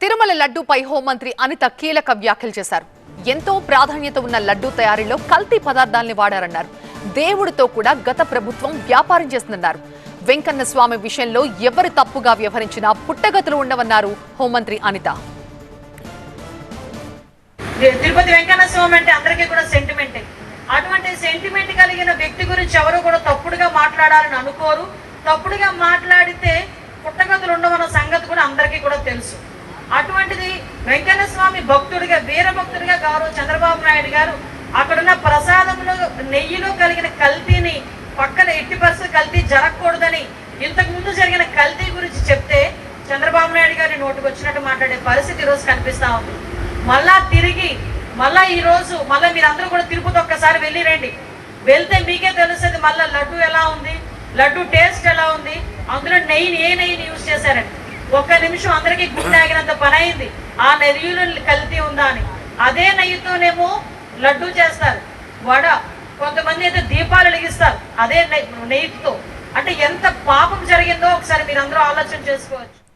తిరుమల లడ్డూపై హోంమంత్రి అనిత కీలక వ్యాఖ్యలు చేశారు. ఎంతో ప్రాధాన్యత ఉన్న లడ్డూ తయారీలో కల్తీ పదార్థాల్ని వాడారన్నారు. దేవుడితో కూడా గత ప్రభుత్వం వ్యాపారం చేస్తుందన్నారు. వెంకన్న స్వామి విషయంలో ఎవరు తప్పుగా వ్యవహరించినా పుట్టగతులు ఉండవన్నారు హోంమంత్రి అనిత. తిరుపతి వెంకన్న స్వామి అంటే అందరికీ కూడా సెంటిమెంటే అటువంటి సెంటిమెంట్ కలిగిన వ్యక్తి గురించి ఎవరు కూడా తప్పుడుగా మాట్లాడాలని అనుకోరు. తప్పుడుగా మాట్లాడితే పుట్టగతులు ఉండవన్న సంగతి కూడా అందరికీ కూడా తెలుసు. అటువంటిది వెంకన్న స్వామి భక్తుడిగా వీర భక్తుడిగా గౌరవ చంద్రబాబు నాయుడు గారు అక్కడున్న ప్రసాదంలో నెయ్యిలో కలిగిన కల్తీని పక్కన ఎట్టి పరిస్థితి కల్తీ జరగకూడదని ఇంతకు ముందు జరిగిన కల్తీ గురించి చెప్తే చంద్రబాబు నాయుడు గారి నోటికి వచ్చినట్టు మాట్లాడే పరిస్థితి ఈరోజు కనిపిస్తా ఉంది. మళ్ళా తిరిగి మళ్ళా ఈరోజు మళ్ళీ మీరందరూ కూడా తిరుపతి ఒక్కసారి వెళ్ళి రండి. వెళ్తే మీకే తెలుస్తుంది మళ్ళీ లడ్డు ఎలా ఉంది లడ్డు టేస్ట్ ఎలా ఉంది అందులో నెయ్యిని ఏ నెయ్యిని యూజ్ చేశారండి ఒక్క నిమిషం అందరికీ గుండె ఆగినంత పని అయింది ఆ నెయ్యిలో కల్తీ ఉందా అని. అదే నెయ్యితోనేమో లడ్డు చేస్తారు. వడ. కొంతమంది అయితే దీపాలు వెలిగిస్తారు. అదే నెయ్యి- నెయ్యితో. అంటే ఎంత పాపం జరిగిందో ఒకసారి మీరు అందరూ ఆలోచన చేసుకోవచ్చు.